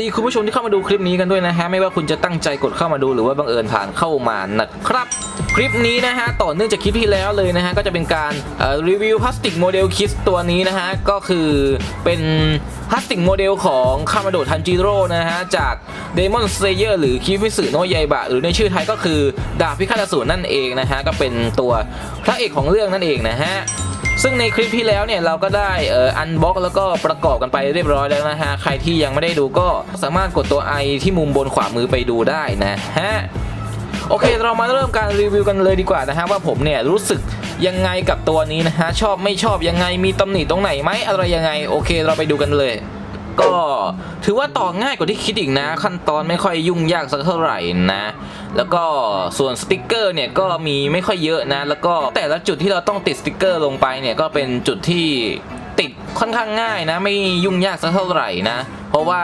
ดีคุณผู้ชมที่เข้ามาดูคลิปนี้กันด้วยนะฮะไม่ว่าคุณจะตั้งใจกดเข้ามาดูหรือว่าบังเอิญผ่านเข้ามานะครับ คลิปนี้นะฮะต่อเนื่องจากคลิปที่แล้วเลยนะฮะก็จะเป็นการรีวิวพลาสติกโมเดลคิสตัวนี้นะฮะก็คือเป็นพลาสติกโมเดลของคามาโดทันจิโร่นะฮะจาก Demon Slayer หรือคิมิสึโนยายบะหรือในชื่อไทยก็คือดาบพิฆาตอสูรนั่นเองนะฮะก็เป็นตัวพระเอกของเรื่องนั่นเองนะฮะ ซึ่งในคลิปที่แล้วเนี่ยเราก็ได้เอ่ออันบ็อกแล้วก็ประกอบกันไปเรียบร้อยแล้วนะฮะ ใครที่ยังไม่ได้ดูก็สามารถกดตัวไอที่มุมบนขวามือไปดูได้นะฮะโอเค เรามาเริ่มการรีวิวกันเลยดีกว่านะฮะว่าผมเนี่ยรู้สึกยังไงกับตัวนี้นะฮะชอบไม่ชอบยังไงมีตำหนิตรงไหนไหมอะไรยังไง โอเค เราไปดูกันเลย ก็ถือว่าต่อง่ายกว่าที่คิดอีกนะ ขั้นตอนไม่ค่อยยุ่งยากสักเท่าไหร่นะ แล้วก็ส่วนสติกเกอร์เนี่ยก็มีไม่ค่อยเยอะนะ แล้วก็แต่ละจุดที่เราต้องติดสติกเกอร์ลงไปเนี่ยก็เป็นจุดที่ติดค่อนข้างง่ายนะ ไม่ยุ่งยากสักเท่าไหร่นะ เพราะว่า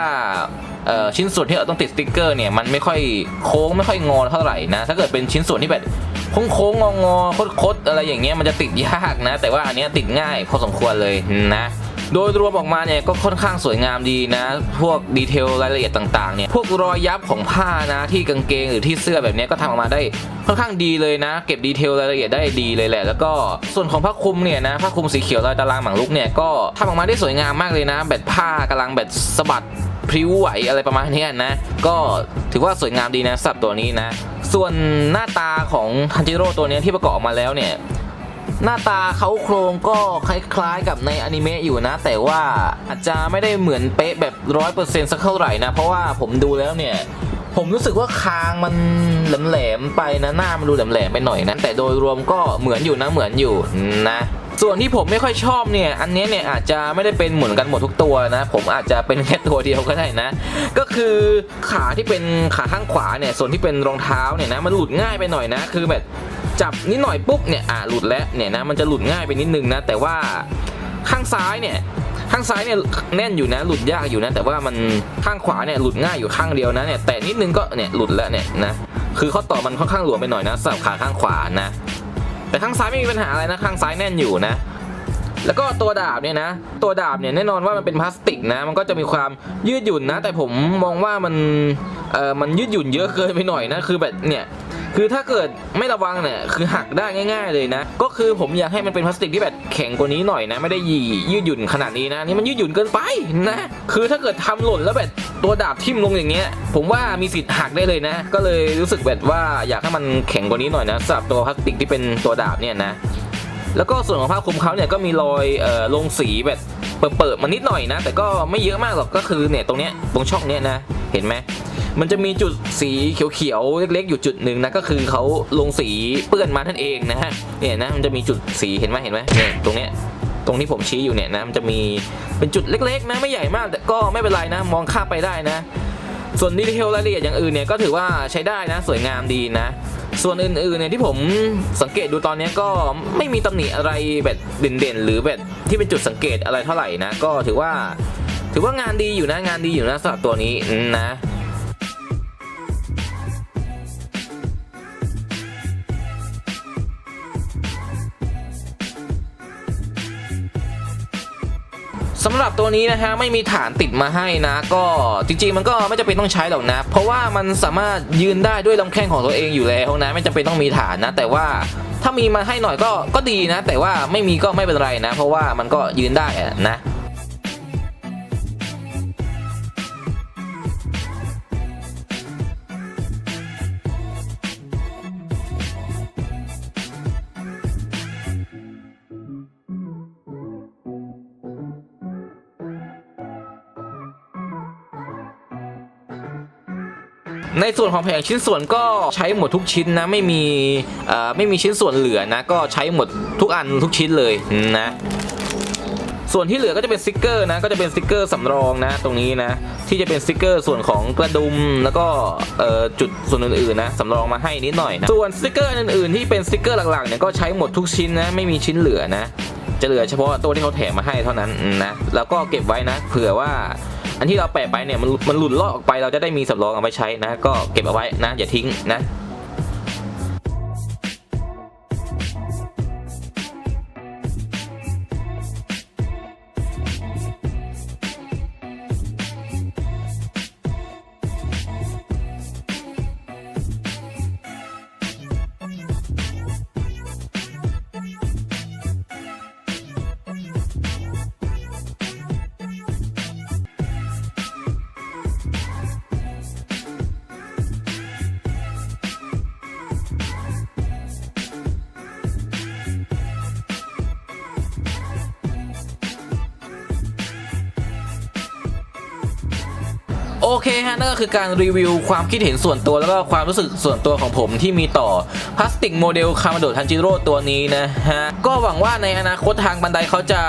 ชิ้นส่วนที่เราต้องติดสติกเกอร์เนี่ยมันไม่ค่อยโค้งไม่ค่อยงอเท่าไหร่นะถ้าเกิดเป็นชิ้นส่วนที่แบบโค้งงองอคดๆอะไรอย่างเงี้ยมันจะติดยากนะ แต่ว่าอันเนี้ยติดง่ายพอสมควรเลยนะโดยรวมออกมาเนี่ยก็ค่อนข้างสวยงามดีนะ พวกดีเทลรายละเอียดต่างๆเนี่ยพวกรอยยับของผ้านะที่กางเกงหรือที่เสื้อแบบนี้ก็ทำออกมาได้ค่อนข้างดีเลยนะ เก็บดีเทลรายละเอียดได้ดีเลยแหละ แล้วก็ส่วนของผ้าคลุมเนี่ยนะผ้าคลุมสีเขียวลายตารางหมางลุกเนี่ยก็ทำออกมาได้สวยงามมากเลยนะ แบบผ้ากำลังแบบสะบัด พริ้วไหวอะไรประมาณนี้นะ ก็ถือว่าสวยงามดีนะสับตัวนี้นะ ส่วนหน้าตาของทันจิโร่ตัวนี้ที่ประกอบออกมาแล้วเนี่ยหน้าตาเขาโครงก็คล้ายๆกับในอนิเมะอยู่นะ แต่ว่าอาจจะไม่ได้เหมือนเป๊ะแบบร้อยเปอร์เซ็นต์สักเท่าไหร่นะ เพราะว่าผมดูแล้วเนี่ย ผมรู้สึกว่าคางมันแหลมๆไปนะหน้ามันดูแหลมๆไปหน่อยนะแต่โดยรวมก็เหมือนอยู่นะเหมือนอยู่นะส่วนที่ผมไม่ค่อยชอบเนี่ย อันนี้เนี่ยอาจจะไม่ได้เป็นเหมือนกันหมดทุกตัวนะ ผมอาจจะเป็นแค่ตัวเดียวก็ได้นะ ก็คือขาที่เป็นขาข้างขวาเนี่ย ส่วนที่เป็นรองเท้าเนี่ยนะ มันหลุดง่ายไปหน่อยนะ คือแบบจับนิดหน่อยปุ๊บเนี่ย อะหลุดแล้วเนี่ยนะ มันจะหลุดง่ายไปนิดนึงนะ แต่ว่าข้างซ้ายเนี่ย ข้างซ้ายเนี่ยแน่นอยู่นะ หลุดยากอยู่นะ แต่ว่ามันข้างขวาเนี่ยหลุดง่ายอยู่ข้างเดียวนะเนี่ยแต่นิดนึงก็เนี่ยหลุดแล้วเนี่ยนะคือข้อต่อมันค่อนข้างหลวมไปหน่อยนะสำหรับขาข้างขวานะ แต่ข้างซ้ายไม่มีปัญหาอะไรนะข้างซ้ายแน่นอยู่นะแล้วก็ตัวดาบเนี่ยนะ ตัวดาบเนี่ยแน่นอนว่ามันเป็นพลาสติกนะ มันก็จะมีความยืดหยุ่นนะ แต่ผมมองว่ามัน เออมันยืดหยุ่นเยอะเกินไปหน่อยนะคือแบบเนี่ยคือถ้าเกิดไม่ระวังเนี่ยคือหักได้ง่าย ๆ เลยนะ ก็คือผมอยากให้มันเป็นพลาสติกที่แบบแข็งกว่านี้หน่อยนะ ไม่ได้ยียืดหยุ่นขนาดนี้นะนี่มันยืดหยุ่นเกินไปนะ คือถ้าเกิดทำหล่นแล้วแบบตัวดาบทิ่มลงอย่างเงี้ย ผมว่ามีสิทธิ์หักได้เลยนะ ก็เลยรู้สึกแบบว่าอยากให้มันแข็งกว่านี้หน่อยนะสำหรับตัวพลาสติกที่เป็นตัวดาบเนี่ยนะ แล้วก็ส่วนของผ้าคลุมเขาเนี่ยก็มีรอยเอ่อลงสีแบบเปิดๆมานิดหน่อยนะ แต่ก็ไม่เยอะมากหรอกก็คือเนี่ยตรงเนี้ยตรงช่องเนี้ยนะ เห็นไหม มันจะมีจุดสีเขียวๆเล็กๆอยู่จุดหนึ่งนะก็คือเขาลงสีเปื้อนมาท่านเองนะฮะเนี่ยนะมันจะมีจุดสีเห็นไหมเห็นไหมเนี่ยตรงเนี้ยตรงที่ผมชี้อยู่เนี่ยนะมันจะมีเป็นจุดเล็กๆนะไม่ใหญ่มากแต่ก็ไม่เป็นไรนะ มองข้ามไปได้นะ ส่วนดีเทลรายละเอียดอย่างอื่นเนี่ยก็ถือว่าใช้ได้นะ สวยงามดีนะ ส่วนอื่นๆเนี่ยที่ผมสังเกตดูตอนนี้ก็ไม่มีตำหนิอะไรแบบเด่นๆ หรือแบบที่เป็นจุดสังเกตอะไรเท่าไหร่นะ ก็ถือว่า ถือว่างานดีอยู่นะงานดีอยู่นะสำหรับตัวนี้นะำหรับตัวนี้นะฮะไม่มีฐานติดมาให้นะ ก็จริงๆมันก็ไม่จำเป็นต้องใช้หรอกนะ เพราะว่ามันสามารถยืนได้ด้วยลำแข้งของตัวเองอยู่แล้วนะ ไม่จำเป็นต้องมีฐานนะ แต่ว่าถ้ามีมาให้หน่อยก็ก็ดีนะ แต่ว่าไม่มีก็ไม่เป็นไรนะ เพราะว่ามันก็ยืนได้อะนะ ในส่วนของแผงชิ้นส่วนก็ใช้หมดทุกชิ้นนะไม่มีไม่มีชิ้นส่วนเหลือนะก็ใช้หมดทุกอันทุกชิ้นเลยนะส่วนที่เหลือก็จะเป็นสติกเกอร์นะก็จะเป็นสติกเกอร์สำรองนะตรงนี้นะที่จะเป็นสติกเกอร์ส่วนของกระดุมแล้วก็จุดส่วนอื่นๆนะสำรองมาให้นิดหน่อยนะส่วนสติกเกอร์อื่นๆที่เป็นสติกเกอร์หลักๆเนี่ยก็ใช้หมดทุกชิ้นนะไม่มีชิ้นเหลือนะจะเหลือเฉพาะตัวที่เขาแถมมาให้เท่านั้นนะแล้วก็เก็บไว้นะเผื่อว่า อันที่เราแปะไปเนี่ยมันมันหลุดลอดออกไปเราจะได้มีสำรองเอาไปใช้นะ ก็เก็บเอาไว้นะอย่าทิ้งนะ เคฮะนั่นก็คือการรีวิวความคิดเห็นส่วนตัวแล้วก็ความรู้สึกส่วนตัวของผมที่มีต่อพลาสติกโมเดลคามาโดทันจิโร่ตัวนี้นะฮะก็หวังว่าในอนาคตทางบันไดเขาจะ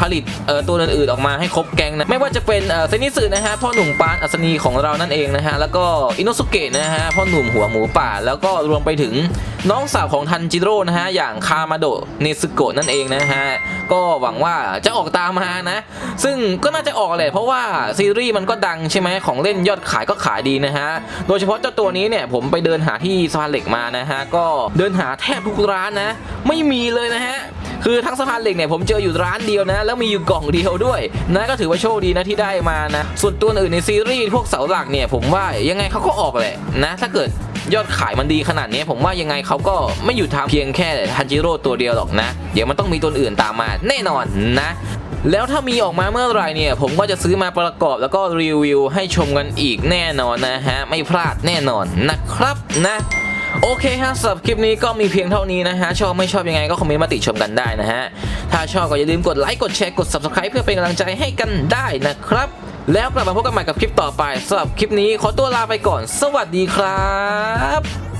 ผลิตตัวอื่นๆออกมาให้ครบแก๊งนะไม่ว่าจะเป็นเซนิสึนะฮะพ่อหนุ่มปานอัศนีของเรานั่นเองนะฮะแล้วก็อินโนสุเกะนะฮะพ่อหนุ่มหัวหมูป่า แล้วก็รวมไปถึงน้องสาวของทันจิโร่นะฮะอย่างคามาโดเนซึโกะนั่นเองนะฮะก็หวังว่าจะออกตามมานะ ซึ่งก็น่าจะออกแหละเพราะว่าซีรีส์มันก็ดังใช่ไหมของเล่นยอดขายก็ขายดีนะฮะ โดยเฉพาะเจ้าตัวนี้เนี่ยผมไปเดินหาที่สะพานเหล็กมานะฮะ ก็เดินหาแทบทุกร้านนะ ไม่มีเลยนะฮะคือทั้งสะพานเหล็กเนี่ยผมเจออยู่ร้านเดียวนะ แล้วมีอยู่กล่องเดียวด้วยนะก็ถือว่าโชคดีนะที่ได้มานะ ส่วนตัวอื่นในซีรีส์พวกเสาหลักเนี่ยผมว่ายังไงเขาก็ออกแหละนะ ถ้าเกิด ยอดขายมันดีขนาดนี้ผมว่ายังไงเขาก็ไม่หยุดทำเพียงแค่ทันจิโร่ตัวเดียวหรอกนะ เดี๋ยวมันต้องมีตัวอื่นตามมาแน่นอนนะแล้วถ้ามีออกมาเมื่อไหรเนี่ย ผมก็จะซื้อมาประกอบแล้วก็รีวิวให้ชมกันอีกแน่นอนนะฮะ ไม่พลาดแน่นอนนะครับนะโอเคฮะสำหรับคลิปนี้ก็มีเพียงเท่านี้นะฮะ ชอบไม่ชอบยังไงก็คอมเมนต์มาติชมกันได้นะฮะ ถ้าชอบก็อย่าลืมกดไลค์กดแชร์กด subscribe เพื่อเป็นกำลังใจให้กันได้นะครับ แล้วกลับมาพบกันใหม่กับคลิปต่อไปสำหรับคลิปนี้ขอตัวลาไปก่อน สวัสดีครับ